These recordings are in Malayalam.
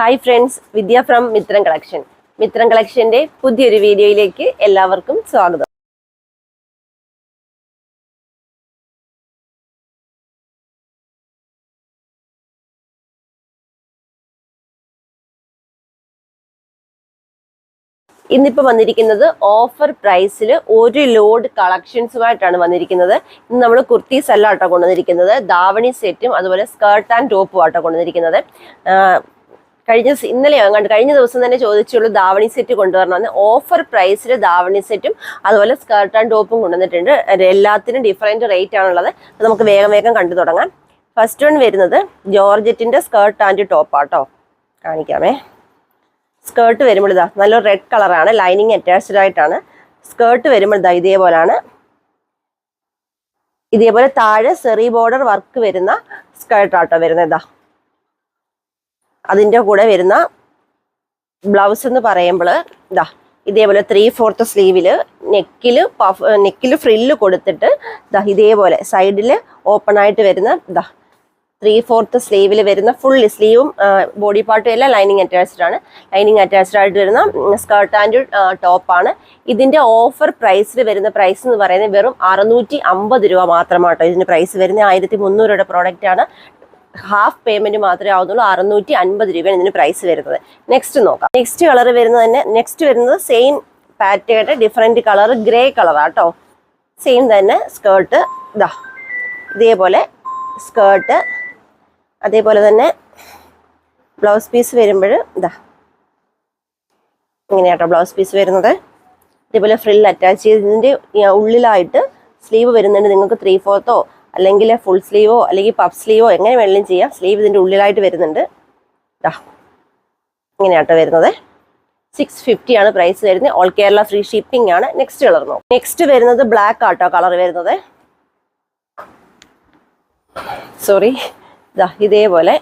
Hi friends Vidya from Mithram collection Mithram കളക്ഷന്റെ പുതിയൊരു വീഡിയോയിലേക്ക് എല്ലാവർക്കും സ്വാഗതം. ഇന്നിപ്പോൾ വന്നിരിക്കുന്നത് ഓഫർ പ്രൈസിൽ ഒരു ലോഡ് കളക്ഷൻസുമായിട്ടാണ് വന്നിരിക്കുന്നത്. ഇന്ന് നമ്മൾ കുർത്തീസ് അല്ല കേട്ടോ കൊണ്ടുവന്നിരിക്കുന്നത്. ദാവണി സെറ്റും അതുപോലെ സ്കേർട്ട് ആൻഡ് ടോപ്പും ആട്ടോ കൊണ്ടുവന്നിരിക്കുന്നത്. കഴിഞ്ഞ ഇന്നലെ അങ്ങാണ്ട് കഴിഞ്ഞ ദിവസം തന്നെ ചോദിച്ചുള്ളൂ ദാവണി സെറ്റ് കൊണ്ടുവരണമെന്ന് ഓഫർ പ്രൈസിൽ ദാവണി സെറ്റും അതുപോലെ സ്കർട്ട് ആൻഡ് ടോപ്പും കൊണ്ടുവന്നിട്ടുണ്ട്. എല്ലാത്തിനും ഡിഫറെന്റ് റേറ്റ് ആണുള്ളത്. അത് നമുക്ക് വേഗം വേഗം കണ്ടു തുടങ്ങാം. ഫസ്റ്റ് വൺ വരുന്നത് ജോർജറ്റിന്റെ സ്കേർട്ട് ആൻഡ് ടോപ്പാട്ടോ കാണിക്കാമേ. സ്കേർട്ട് വരുമ്പോൾ ഇതാ നല്ല റെഡ് കളറാണ് ലൈനിങ് അറ്റാച്ച്ഡ് ആയിട്ടാണ്. സ്കേർട്ട് വരുമ്പോൾ ഇതാ ഇതേപോലാണ്. ഇതേപോലെ താഴെ സെറി ബോർഡർ വർക്ക് വരുന്ന സ്കേർട്ട് ആട്ടോ വരുന്നത് ഇതാ. അതിന്റെ കൂടെ വരുന്ന ബ്ലൗസ് എന്ന് പറയുമ്പോൾ ഇതാ ഇതേപോലെ ത്രീ ഫോർത്ത് സ്ലീവിൽ നെക്കിൽ പഫ് നെക്കിൽ ഫ്രില്ല് കൊടുത്തിട്ട് ദാ ഇതേപോലെ സൈഡിൽ ഓപ്പൺ ആയിട്ട് വരുന്ന ദാ ത്രീ ഫോർത്ത് സ്ലീവിൽ വരുന്ന ഫുൾ സ്ലീവും ബോഡി പാർട്ടും എല്ലാം ലൈനിങ് അറ്റാച്ച്ഡ് ആണ്. ലൈനിങ് അറ്റാച്ച്ഡ് ആയിട്ട് വരുന്ന സ്കർട്ട് ആൻഡ് ടോപ്പാണ് ഇതിന്റെ ഓഫർ പ്രൈസിൽ വരുന്ന പ്രൈസ് എന്ന് പറയുന്നത് വെറും അറുന്നൂറ്റി അമ്പത് രൂപ മാത്രമാട്ടോ ഇതിന്റെ പ്രൈസ് വരുന്നത്. ആയിരത്തി മുന്നൂറ് രൂപയുടെ പ്രോഡക്റ്റ് ആണ്. ഹാഫ് പേയ്മെന്റ് മാത്രമേ ആവുന്നുള്ളൂ. അറുന്നൂറ്റി അൻപത് രൂപയാണ് ഇതിന് പ്രൈസ് വരുന്നത്. നെക്സ്റ്റ് നോക്കാം. നെക്സ്റ്റ് കളർ വരുന്നത് തന്നെ നെക്സ്റ്റ് വരുന്നത് സെയിം പാറ്റേണിന്റെ ഡിഫറെന്റ് കളർ ഗ്രേ കളറാട്ടോ സെയിം തന്നെ സ്കേർട്ട് ഇതാ ഇതേപോലെ സ്കേർട്ട് അതേപോലെ തന്നെ ബ്ലൗസ് പീസ് വരുമ്പോൾ ഇതാ ഇങ്ങനെയാട്ടോ ബ്ലൗസ് പീസ് വരുന്നത്. ഇതേപോലെ ഫ്രിൽ അറ്റാച്ച് ചെയ്തതിന്റെ ഉള്ളിലായിട്ട് സ്ലീവ് വരുന്നുണ്ട്. നിങ്ങൾക്ക് ത്രീ ഫോർത്തോ അല്ലെങ്കിൽ ഫുൾ സ്ലീവോ അല്ലെങ്കിൽ പഫ് സ്ലീവോ എങ്ങനെ വേണമെങ്കിലും ചെയ്യാം. സ്ലീവ് ഇതിന്റെ ഉള്ളിലായിട്ട് വരുന്നുണ്ട്. ഇതാ ഇങ്ങനെയാട്ടോ വരുന്നത്. സിക്സ് ഫിഫ്റ്റി ആണ് പ്രൈസ് വരുന്നത്. ഓൾ കേരള ഫ്രീ ഷിപ്പിംഗ് ആണ്. നെക്സ്റ്റ് കളർ നോക്കും. നെക്സ്റ്റ് വരുന്നത് ബ്ലാക്ക് ആട്ടോ കളർ വരുന്നത്. സോറി ഇതാ ഇതേപോലെ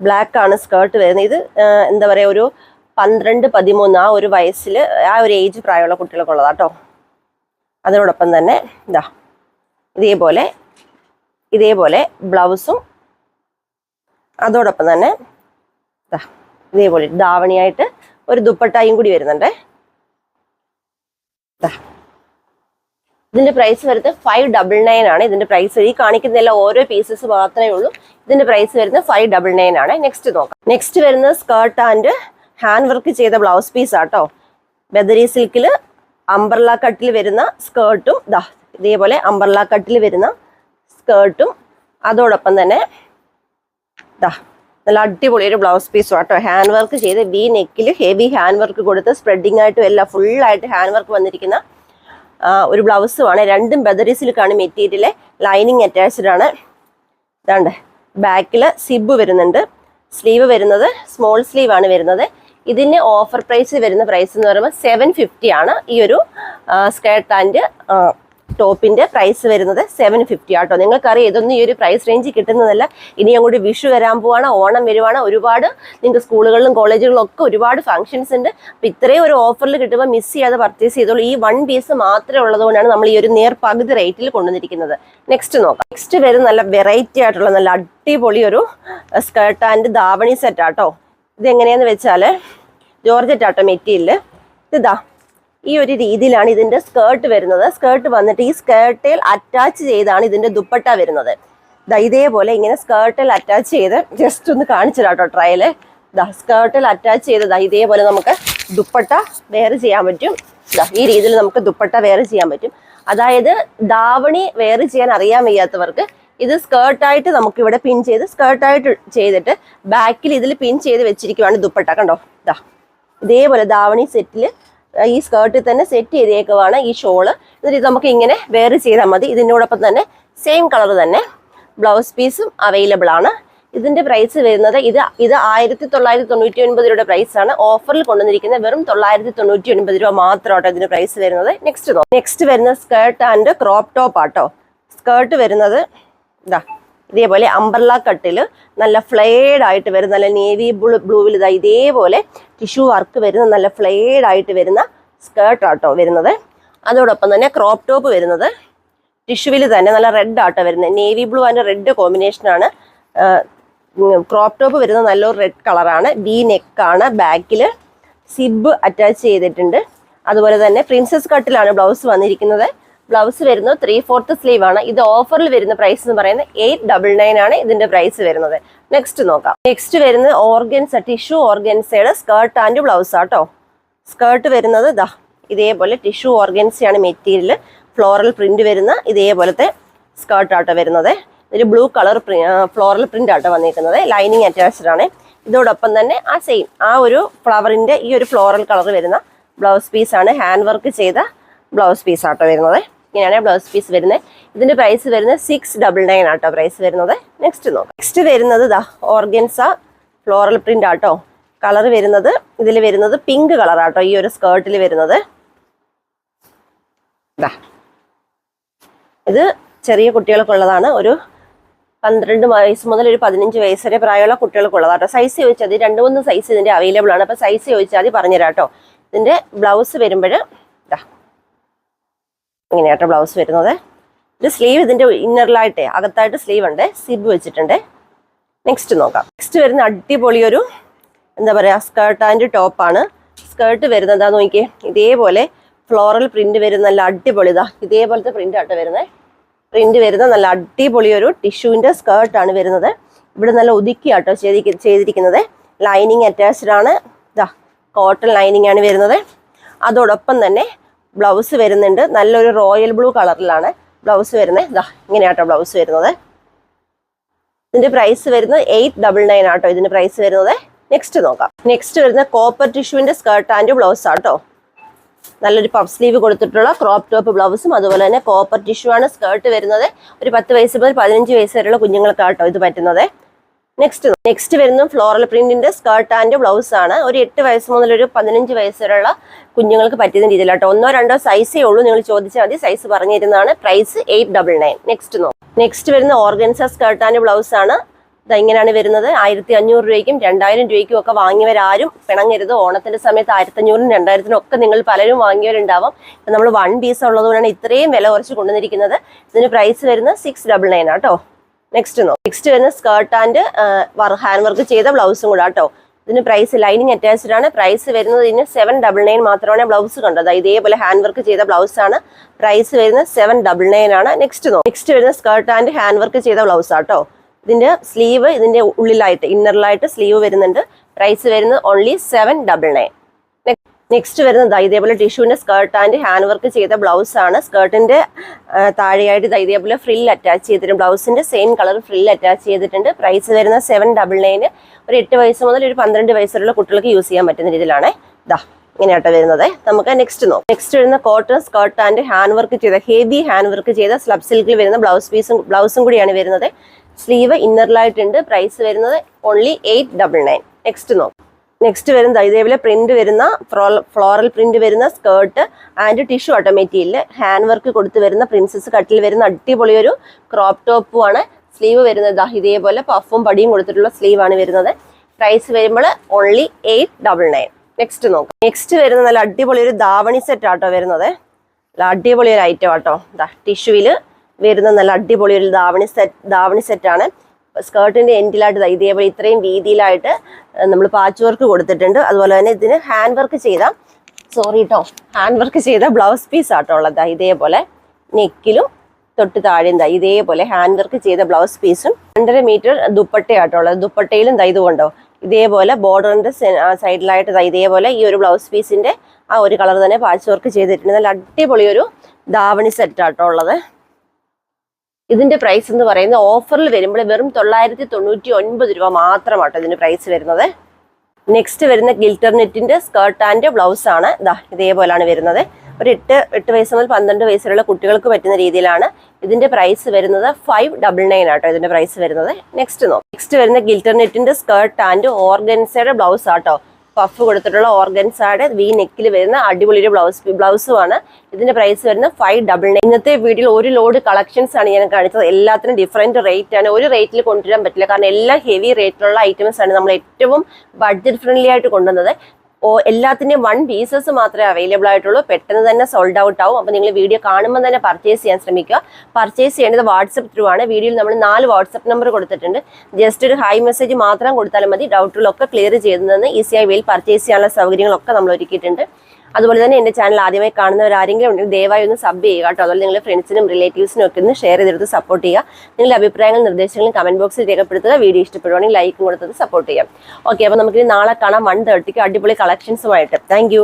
ബ്ലാക്ക് ആണ് സ്കേർട്ട് വരുന്നത്. ഇത് എന്താ പറയുക ഒരു പന്ത്രണ്ട് പതിമൂന്ന് ആ ഒരു വയസ്സിൽ ആ ഒരു ഏജ് പ്രായമുള്ള കുട്ടികൾക്കുള്ളതാട്ടോ. അതിനോടൊപ്പം തന്നെ ഇതാ ഇതേപോലെ ഇതേപോലെ ബ്ലൗസും അതോടൊപ്പം തന്നെ ഇതാ ഇതേപോലെ ധാവണിയായിട്ട് ഒരു ദുപ്പട്ടായും കൂടി വരുന്നുണ്ട്. ഇതാ ഇതിന്റെ പ്രൈസ് വരുന്നത് ഫൈവ് ഡബിൾ നയൻ ആണ്. ഇതിന്റെ പ്രൈസ് ഈ കാണിക്കുന്നില്ല ഓരോ പീസസ് മാത്രമേ ഉള്ളൂ. ഇതിന്റെ പ്രൈസ് വരുന്നത് ഫൈവ് ഡബിൾ നയൻ ആണ്. നെക്സ്റ്റ് നോക്കാം. നെക്സ്റ്റ് വരുന്നത് സ്കേർട്ട് ആൻഡ് ഹാൻഡ് വർക്ക് ചെയ്ത ബ്ലൗസ് പീസ് ആട്ടോ. ബദരി സിൽക്കിൽ അംബർല കട്ടിൽ വരുന്ന സ്കേർട്ടും ഇതേപോലെ അംബർല കട്ടിൽ വരുന്ന സ്കേർട്ടും അതോടൊപ്പം തന്നെ ദാ നല്ല അടിപൊളി ഒരു ബ്ലൗസ് പീസും ആട്ടോ. ഹാൻഡ് വർക്ക് ചെയ്ത് വി നെക്കിൽ ഹെവി ഹാൻഡ് വർക്ക് കൊടുത്ത് സ്പ്രെഡിങ് ആയിട്ടും എല്ലാം ഫുള്ളായിട്ട് ഹാൻഡ് വർക്ക് വന്നിരിക്കുന്ന ഒരു ബ്ലൗസുമാണ് രണ്ടും ബദറി സിൽക്കാണ് ലൈനിങ് അറ്റാച്ച്ഡ് ആണ്. ഇതാണ്ട് ബാക്കിൽ സിബ് വരുന്നുണ്ട്. സ്ലീവ് വരുന്നത് സ്മോൾ സ്ലീവ് ആണ് വരുന്നത്. ഇതിന് ഓഫർ പ്രൈസ് വരുന്ന പ്രൈസ് എന്ന് പറയുമ്പോൾ സെവൻ ഫിഫ്റ്റി ആണ് ഈ ഒരു സ്കേർട്ട് ആൻഡ് ടോപ്പിന്റെ പ്രൈസ് വരുന്നത് സെവൻ ഫിഫ്റ്റി ആട്ടോ. നിങ്ങൾക്കറിയാം ഇതൊന്നും ഈ ഒരു പ്രൈസ് റേഞ്ച് കിട്ടുന്നതല്ല. ഇനി അങ്ങോട്ട് വിഷു വരാൻ പോവാണ് ഓണം വരുവാണ് ഒരുപാട് നിങ്ങൾക്ക് സ്കൂളുകളിലും കോളേജുകളിലും ഒക്കെ ഒരുപാട് ഫംഗ്ഷൻസ് ഉണ്ട്. അപ്പം ഇത്രയും ഒരു ഓഫറിൽ കിട്ടുമ്പോൾ മിസ് ചെയ്യാതെ പർച്ചേസ് ചെയ്തോളൂ. ഈ വൺ പീസ് മാത്രമേ ഉള്ളതുകൊണ്ടാണ് നമ്മൾ ഈ ഒരു നേർ പകുതി റേറ്റിൽ കൊണ്ടുവന്നിരിക്കുന്നത്. നെക്സ്റ്റ് നോക്കാം. നെക്സ്റ്റ് വരും നല്ല വെറൈറ്റി ആയിട്ടുള്ള നല്ല അടിപൊളി ഒരു സ്കേർട്ട് ആൻഡ് ധാവണി സെറ്റ് ആട്ടോ. ഇതെങ്ങനെയാന്ന് വെച്ചാൽ ജോർജറ്റ് ആട്ടോ മെറ്റീരിയൽ ഇതാ ഈ ഒരു രീതിയിലാണ് ഇതിന്റെ സ്കേർട്ട് വരുന്നത്. സ്കേർട്ട് വന്നിട്ട് ഈ സ്കേർട്ടിൽ അറ്റാച്ച് ചെയ്താണ് ഇതിന്റെ ദുപ്പട്ട വരുന്നത്. ഇതേപോലെ ഇങ്ങനെ സ്കേർട്ടിൽ അറ്റാച്ച് ചെയ്ത് ജസ്റ്റ് ഒന്ന് കാണിച്ചു കേട്ടോ ട്രയൽ സ്കേർട്ടിൽ അറ്റാച്ച് ചെയ്ത് ഇതേപോലെ നമുക്ക് ദുപ്പട്ട വേറെ ചെയ്യാൻ പറ്റും. ഈ രീതിയിൽ നമുക്ക് ദുപ്പട്ട വേറെ ചെയ്യാൻ പറ്റും. അതായത് ദാവണി വേറെ ചെയ്യാൻ അറിയാൻ വയ്യാത്തവർക്ക് ഇത് സ്കേർട്ടായിട്ട് നമുക്ക് ഇവിടെ പിൻ ചെയ്ത് സ്കേർട്ടായിട്ട് ചെയ്തിട്ട് ബാക്കിൽ ഇതിൽ പിൻ ചെയ്ത് വെച്ചിരിക്കുവാണ് ദുപ്പട്ട. കണ്ടോ? ഇതാ ഇതേപോലെ ദാവണി സെറ്റിൽ ഈ സ്കേർട്ടിൽ തന്നെ സെറ്റ് ചെയ്തേക്കുവാണ് ഈ ഷോൾ എന്നിട്ട് നമുക്ക് ഇങ്ങനെ വെയർ ചെയ്താൽ മതി. ഇതിനോടൊപ്പം തന്നെ സെയിം കളർ തന്നെ ബ്ലൗസ് പീസും അവൈലബിൾ ആണ്. ഇതിന്റെ പ്രൈസ് വരുന്നത് ഇത് ഇത് ആയിരത്തി തൊള്ളായിരത്തി തൊണ്ണൂറ്റി ഒൻപത് രൂപയുടെ പ്രൈസ് ആണ്. ഓഫറിൽ കൊണ്ടുവന്നിരിക്കുന്നത് വെറും തൊള്ളായിരത്തി തൊണ്ണൂറ്റി ഒൻപത് രൂപ മാത്രമാട്ടോ ഇതിന് പ്രൈസ് വരുന്നത്. നെക്സ്റ്റ് നെക്സ്റ്റ് വരുന്ന സ്കേർട്ട് ആൻഡ് ക്രോപ്പ് ടോപ്പ് ആട്ടോ. സ്കേർട്ട് വരുന്നത് ഇതാ ഇതേപോലെ അംബർല കട്ടിൽ നല്ല ഫ്ലെയർഡ് ആയിട്ട് വരുന്ന നല്ല നേവി ബ്ലൂ ബ്ലൂവിൽ ഇതാ ഇതേപോലെ ടിഷ്യൂ വർക്ക് വരുന്ന നല്ല ഫ്ലെയർഡ് ആയിട്ട് വരുന്ന സ്കേർട്ട് ആട്ടോ വരുന്നത്. അതോടൊപ്പം തന്നെ ക്രോപ്പ് ടോപ്പ് വരുന്നത്. ടിഷ്യൂവിൽ തന്നെ നല്ല റെഡ് ആട്ടോ വരുന്നത്. നേവി ബ്ലൂ ആൻഡ് റെഡ് കോമ്പിനേഷനാണ് ക്രോപ്പ് ടോപ്പ് വരുന്നത് നല്ലൊരു റെഡ് കളറാണ് ബി നെക്കാണ് ബാക്കിൽ സിബ് അറ്റാച്ച് ചെയ്തിട്ടുണ്ട്. അതുപോലെ തന്നെ പ്രിൻസസ് കട്ടിലാണ് ബ്ലൗസ് വന്നിരിക്കുന്നത്. ബ്ലൗസ് വരുന്നത് ത്രീ ഫോർത്ത് സ്ലീവ് ആണ്. ഇത് ഓഫറിൽ വരുന്ന പ്രൈസ് എന്ന് പറയുന്നത് എയ്റ്റ് ഡബിൾ നയൻ ആണ് ഇതിന്റെ പ്രൈസ് വരുന്നത്. നെക്സ്റ്റ് നോക്കാം. നെക്സ്റ്റ് വരുന്നത് ഓർഗൻസ് ടിഷ്യൂ ഓർഗൻസയുടെ സ്കേർട്ട് ആൻഡ് ബ്ലൗസ് ആട്ടോ സ്കേർട്ട് വരുന്നത് ദാ ഇതേപോലെ ടിഷ്യൂ ഓർഗൻസയാണ് മെറ്റീരിയൽ ഫ്ലോറൽ പ്രിന്റ് വരുന്ന ഇതേപോലത്തെ സ്കേർട്ട് ആട്ടോ വരുന്നത്. ഇതിൽ ബ്ലൂ കളർ ഫ്ലോറൽ പ്രിന്റ് ആട്ടോ വന്നിരിക്കുന്നത് ലൈനിങ് അറ്റാച്ച്ഡ് ആണ്. ഇതോടൊപ്പം തന്നെ ആ സെയിം ആ ഒരു ഫ്ലവറിന്റെ ഈ ഒരു ഫ്ലോറൽ കളർ വരുന്ന ബ്ലൗസ് പീസാണ് ഹാൻഡ് വർക്ക് ചെയ്ത ബ്ലൗസ് പീസ് ആട്ടോ വരുന്നത്. ഇങ്ങനെയാണ് ബ്ലൗസ് പീസ് വരുന്നത് ഇതിന്റെ പ്രൈസ് വരുന്നത് സിക്സ് ഡബിൾ നയൻ ആട്ടോ പ്രൈസ് വരുന്നത്. നെക്സ്റ്റ് നോക്കാം. നെക്സ്റ്റ് വരുന്നത് ദാ ഓർഗൻസ ഫ്ലോറൽ പ്രിന്റ് ആട്ടോ. കളർ വരുന്നത് ഇതിൽ വരുന്നത് പിങ്ക് കളർ ആട്ടോ ഈ ഒരു സ്കേർട്ടിൽ വരുന്നത്. ദാ. ഇത് ചെറിയ കുട്ടികൾക്കുള്ളതാണ്. ഒരു പന്ത്രണ്ട് വയസ്സ് മുതൽ ഒരു പതിനഞ്ച് വയസ്സ് വരെ പ്രായമുള്ള കുട്ടികൾക്കുള്ളതാണ് കേട്ടോ സൈസ് ചോദിച്ചാൽ മതി. രണ്ട് മൂന്ന് സൈസ് ഇതിന്റെ അവൈലബിൾ ആണ്. അപ്പോൾ സൈസ് ചോദിച്ചാൽ മതി പറഞ്ഞുതരാം കേട്ടോ. ഇതിന്റെ ബ്ലൗസ് വരുമ്പോൾ ഇതാ ഇങ്ങനെയാട്ടോ ബ്ലൗസ് വരുന്നത്. ഇത് സ്ലീവ് ഇതിന്റെ ഇന്നറിലായിട്ടേ അകത്തായിട്ട് സ്ലീവ് ഉണ്ട്. സിബ് വെച്ചിട്ടുണ്ട്. നെക്സ്റ്റ് നോക്കാം. നെക്സ്റ്റ് വരുന്ന അടിപൊളി ഒരു എന്താ പറയുക സ്കേർട്ട് ആൻഡ് ടോപ്പാണ് സ്കേർട്ട് വരുന്നത് എന്താ നോക്കിയേ? ഇതേപോലെ ഫ്ലോറൽ പ്രിന്റ് വരുന്ന നല്ല അടിപൊളി ഇതാ. ഇതേപോലത്തെ പ്രിന്റ് ആട്ടോ വരുന്നത് പ്രിന്റ് വരുന്ന നല്ല അടിപൊളി ഒരു ടിഷ്യൂവിന്റെ സ്കേർട്ടാണ് വരുന്നത്. ഇവിടെ നല്ല ഒതുക്കിയാട്ടോ ചെയ്തി ചെയ്തിരിക്കുന്നത്. ലൈനിങ് അറ്റാച്ച്ഡ് ആണ്. ഇതാ കോട്ടൺ ലൈനിങ് ആണ് വരുന്നത്. അതോടൊപ്പം തന്നെ ബ്ലൗസ് വരുന്നുണ്ട്. നല്ലൊരു റോയൽ ബ്ലൂ കളറിലാണ് ബ്ലൗസ് വരുന്നത്. ഇങ്ങനെയാട്ടോ ബ്ലൗസ് വരുന്നത്. ഇതിന്റെ പ്രൈസ് വരുന്നത് എയ്റ്റ് ഡബിൾ നയൻ ആട്ടോ ഇതിന്റെ പ്രൈസ് വരുന്നത്. നെക്സ്റ്റ് നോക്കാം. നെക്സ്റ്റ് വരുന്ന കോപ്പർ ടിഷ്യൂവിന്റെ സ്കേർട്ട് ആൻഡ് ബ്ലൗസ് ആട്ടോ. നല്ലൊരു പഫ് സ്ലീവ് കൊടുത്തിട്ടുള്ള ക്രോപ്പ് ടോപ്പ് ബ്ലൗസും അതുപോലെ തന്നെ കോപ്പർ ടിഷ്യൂ ആണ് സ്കേർട്ട് വരുന്നത്. ഒരു പത്ത് വയസ്സ് മുതൽ പതിനഞ്ച് വയസ്സ് വരെയുള്ള കുഞ്ഞുങ്ങൾക്കാട്ടോ ഇത് പറ്റുന്നത്. നെക്സ്റ്റ് നെക്സ്റ്റ് വരുന്ന ഫ്ലോറൽ പ്രിന്റിന്റെ സ്കേർട്ട് ആൻഡ് ബ്ലൗസ് ആണ്. ഒരു എട്ട് വയസ്സ് മുതൽ ഒരു പതിനഞ്ച് വയസ്സ് വരെയുള്ള കുഞ്ഞുങ്ങൾക്ക് പറ്റുന്ന രീതിയിലാട്ടോ ഒന്നോ രണ്ടോ സൈസേ ഉള്ളൂ. നിങ്ങൾ ചോദിച്ചാൽ മതി. സൈസ് പറഞ്ഞു തരുന്നതാണ് price eight double nine next no next വരുന്ന ഓർഗൻസ സ്കേർട്ട് ആൻഡ് ബ്ലൗസ് ആണ്. ഇങ്ങനെയാണ് വരുന്നത്. ആയിരത്തി അഞ്ഞൂറ് രൂപയ്ക്കും രണ്ടായിരം രൂപയ്ക്കും ഒക്കെ വാങ്ങിയവരാരും പിണങ്ങരുത്. ഓണത്തിന്റെ സമയത്ത് ആയിരത്തി അഞ്ഞൂറിനും രണ്ടായിരത്തിനും ഒക്കെ നിങ്ങൾ പലരും വാങ്ങിയവരുണ്ടാവും. നമ്മൾ വൺ പീസ് ഉള്ളതുകൊണ്ടാണ് ഇത്രയും വില കുറച്ച് കൊണ്ടുവന്നിരിക്കുന്നത്. ഇതിന് പ്രൈസ് വരുന്നത് സിക്സ് ഡബിൾ നയൻ ആട്ടോ നെക്സ്റ്റ് നോ നെക്സ്റ്റ് വരുന്ന സ്കേർട്ട് ആൻഡ് ഹാൻഡ് വർക്ക് ചെയ്ത ബ്ലൗസും കൂടെ കേട്ടോ ഇതിന് പ്രൈസ് ലൈനിങ് അറ്റാച്ച്ഡ് ആണ്. പ്രൈസ് വരുന്നത് ഇതിന് സെവൻ ഡബിൾ നയൻ മാത്രമാണ് ബ്ലൗസ് കണ്ടത്. ഇതേപോലെ ഹാൻഡ് വർക്ക് ചെയ്ത ബ്ലൗസ് ആണ്. പ്രൈസ് വരുന്നത് സെവൻ ഡബിൾ നയൻ ആണ്. നെക്സ്റ്റ് നോ നെക്സ്റ്റ് വരുന്ന സ്കേർട്ട് ആൻഡ് ഹാൻഡ് വർക്ക് ചെയ്ത ബ്ലൗസ് ആട്ടോ. ഇതിന്റെ സ്ലീവ് ഇതിന്റെ ഉള്ളിലായിട്ട് ഇന്നറിലായിട്ട് സ്ലീവ് വരുന്നുണ്ട്. പ്രൈസ് വരുന്നത് only seven double nine next വരുന്നത് ഇതേപോലെ ടിഷ്യൂവിന്റെ സ്കേർട്ട് ആൻഡ് ഹാൻഡ് വർക്ക് ചെയ്ത ബ്ലൗസ് ആണ്. സ്കേർട്ടിന്റെ താഴെയായിട്ട് ഇതേപോലെ ഫ്രിൽ അറ്റാച്ച് ചെയ്തിട്ടുണ്ട് ബ്ലൗസിന്റെ സെയിം കളർ ഫ്രിൽ അറ്റാച്ച് ചെയ്തിട്ടുണ്ട്. പ്രൈസ് വരുന്ന സെവൻ ഡബിൾ നയന് ഒരു എട്ട് വയസ്സ് മുതൽ ഒരു പന്ത്രണ്ട് വയസ്സുള്ള കുട്ടികൾക്ക് യൂസ് ചെയ്യാൻ പറ്റുന്ന രീതിയിലാണ്. ദാ ഇങ്ങനെയാട്ടോ വരുന്നത്. നമുക്ക് നെക്സ്റ്റ് നോക്കാം. നെക്സ്റ്റ് വരുന്ന cotton skirt and hand work ചെയ്ത ഹെവി ഹാൻഡ് വർക്ക് ചെയ്ത സ്ലബ് സിൽക്കിൽ വരുന്ന ബ്ലൗസ് പീസും ബ്ലൗസും കൂടിയാണ് വരുന്നത്. സ്ലീവ് ഇന്നറിലായിട്ടുണ്ട് പ്രൈസ് വരുന്നത് only eight double nine next നോക്കാം. നെക്സ്റ്റ് വരുന്ന ഇതേപോലെ പ്രിന്റ് വരുന്ന ഫ്ലോറൽ പ്രിന്റ് വരുന്ന സ്കേർട്ട് ആൻഡ് ടിഷ്യൂ ഓട്ടോമേറ്റീരിയൽ ഹാൻഡ് വർക്ക് കൊടുത്ത് വരുന്ന പ്രിൻസസ് കട്ടിൽ വരുന്ന അടിപൊളി ഒരു ടോപ്പും ആണ് സ്ലീവ് വരുന്നത് ഇതേപോലെ പഫും പടിയും കൊടുത്തിട്ടുള്ള സ്ലീവ് ആണ് വരുന്നത്. പ്രൈസ് വരുമ്പോൾ only eight double nine next നോക്കാം. നെക്സ്റ്റ് വരുന്ന നല്ല അടിപൊളി ഒരു ദാവണി സെറ്റ് ആട്ടോ വരുന്നത്. നല്ല അടിപൊളി ഒരു ഐറ്റം ആട്ടോ. ടിഷ്യൂവിൽ വരുന്ന നല്ല അടിപൊളി ഒരു ദാവണി സെറ്റ് ദാവണി സെറ്റാണ് സ്കേർട്ടിന്റെ എൻഡിലായിട്ട് ഇതേപോലെ ഇത്രയും വീതിയിലായിട്ട് നമ്മൾ പാച്ച് വർക്ക് കൊടുത്തിട്ടുണ്ട്. അതുപോലെ തന്നെ ഇതിന് ഹാൻഡ് വർക്ക് ചെയ്ത സോറി കേട്ടോ ഹാൻഡ് വർക്ക് ചെയ്ത ബ്ലൗസ് പീസ് ആട്ടോ ഉള്ളത്. ഇതേപോലെ നെക്കിലും തൊട്ട് താഴെ ദാ ഇതേപോലെ ഹാൻഡ് വർക്ക് ചെയ്ത ബ്ലൗസ് പീസും. രണ്ടര മീറ്റർ ദുപ്പട്ടയാട്ടോ ഉള്ളത്. ദുപ്പട്ടയിലും ദാ ഇത് കൊണ്ടോ ഇതേപോലെ ബോർഡറിന്റെ സൈഡിലായിട്ട് ഇതേപോലെ ഈ ഒരു ബ്ലൗസ് പീസിന്റെ ആ ഒരു കളർ തന്നെ പാച്ച് വർക്ക് ചെയ്തിട്ടുണ്ട്. നല്ല അടിപൊളി ഒരു സെറ്റ് ആട്ടോ ഉള്ളത്. ഇതിന്റെ പ്രൈസ് എന്ന് പറയുന്നത് ഓഫറിൽ വരുമ്പോൾ വെറും തൊള്ളായിരത്തി തൊണ്ണൂറ്റി ഒൻപത് രൂപ മാത്രമാട്ടോ ഇതിന്റെ പ്രൈസ് വരുന്നത്. നെക്സ്റ്റ് വരുന്ന ഗിൽറ്റർ നെറ്റിന്റെ സ്കേർട്ട് ആൻഡ് ബ്ലൗസ് ആണ്. ഇതാ ഇതേപോലാണ് വരുന്നത്. ഒരു എട്ട് എട്ട് വയസ്സ് മുതൽ പന്ത്രണ്ട് വയസ്സുള്ള കുട്ടികൾക്ക് പറ്റുന്ന രീതിയിലാണ് ഇതിന്റെ പ്രൈസ് വരുന്നത് ഫൈവ് ഡബിൾ നയൻ ആട്ടോ ഇതിന്റെ പ്രൈസ് വരുന്നത്. നെക്സ്റ്റ് നോക്കാം. നെക്സ്റ്റ് വരുന്ന ഗിൽറ്റർ നെറ്റിന്റെ സ്കേർട്ട് ആൻഡ് ഓർഗൻസയുടെ ബ്ലൗസ് ആട്ടോ. പഫ് കൊടുത്തിട്ടുള്ള ഓർഗൻസാടെ വി നെക്കിൽ വരുന്ന അടിപൊളി ഒരു ബ്ലൗസ് ബ്ലൗസുമാണ് ഇതിന്റെ പ്രൈസ് വരുന്നത് ഫൈവ് ഡബിൾ നയൻ ഇന്നത്തെ വീഡിയോയിൽ ഒരു ലോഡ് കളക്ഷൻസ് ആണ് ഞാൻ കാണിച്ചത്. എല്ലാത്തിനും ഡിഫറെന്റ് റേറ്റ് ആണ്. ഒരു റേറ്റിൽ കൊണ്ടുവരാൻ പറ്റില്ല. കാരണം എല്ലാം ഹെവി റേറ്റിലുള്ള ഐറ്റംസ് ആണ് നമ്മൾ ഏറ്റവും ബഡ്ജറ്റ് ഫ്രണ്ട്ലി ആയിട്ട് കൊണ്ടുവന്നത്. എല്ലാത്തിന്റെയും വൺ പീസസ് മാത്രമേ അവൈലബിൾ ആയിട്ടുള്ളൂ. പെട്ടെന്ന് തന്നെ സോൾഡ് ഔട്ട് ആവും. അപ്പോൾ നിങ്ങൾ വീഡിയോ കാണുമ്പോൾ തന്നെ പർച്ചേസ് ചെയ്യാൻ ശ്രമിക്കുക. പർച്ചേസ് ചെയ്യേണ്ടത് വാട്സപ്പ് ത്രൂ ആണ്. വീഡിയോയിൽ നമ്മൾ നാല് വാട്സപ്പ് നമ്പർ കൊടുത്തിട്ടുണ്ട്. ജസ്റ്റ് ഒരു ഹൈ മെസ്സേജ് മാത്രം കൊടുത്താലും മതി. ഡൗട്ടുകളൊക്കെ ക്ലിയർ ചെയ്തു തന്നെ ഈസിയായി വെയിൽ പർച്ചേസ് ചെയ്യാനുള്ള സൗകര്യങ്ങളൊക്കെ നമ്മൾ ഒരുക്കിയിട്ടുണ്ട് അതുപോലെ തന്നെ എന്റെ ചാനൽ ആദ്യമായി കാണുന്നവർ ആരെങ്കിലും ഉണ്ടെങ്കിൽ ദയവായി ഒന്ന് സബ് ചെയ്യുക കേട്ടോ. അതുപോലെ നിങ്ങളുടെ ഫ്രണ്ട്സിനും റിലേറ്റീവ്സിനും ഒക്കെ ഒന്ന് ഷെയർ ചെയ്തെടുത്ത് സപ്പോർട്ട് ചെയ്യുക. നിങ്ങളുടെ അഭിപ്രായങ്ങളും നിർദ്ദേശങ്ങളും കമന്റ് ബോക്സിൽ രേഖപ്പെടുത്തുക. വീഡിയോ ഇഷ്ടപ്പെടുവാണെങ്കിൽ ലൈക്കും കൊടുത്തത് സപ്പോർട്ട് ചെയ്യാം. ഓക്കെ അപ്പോൾ നമുക്കിനി നാളെ കാണാം. വൺ തേർട്ടിക്ക് അടിപൊളി കളക്ഷൻസുമായിട്ട് താങ്ക്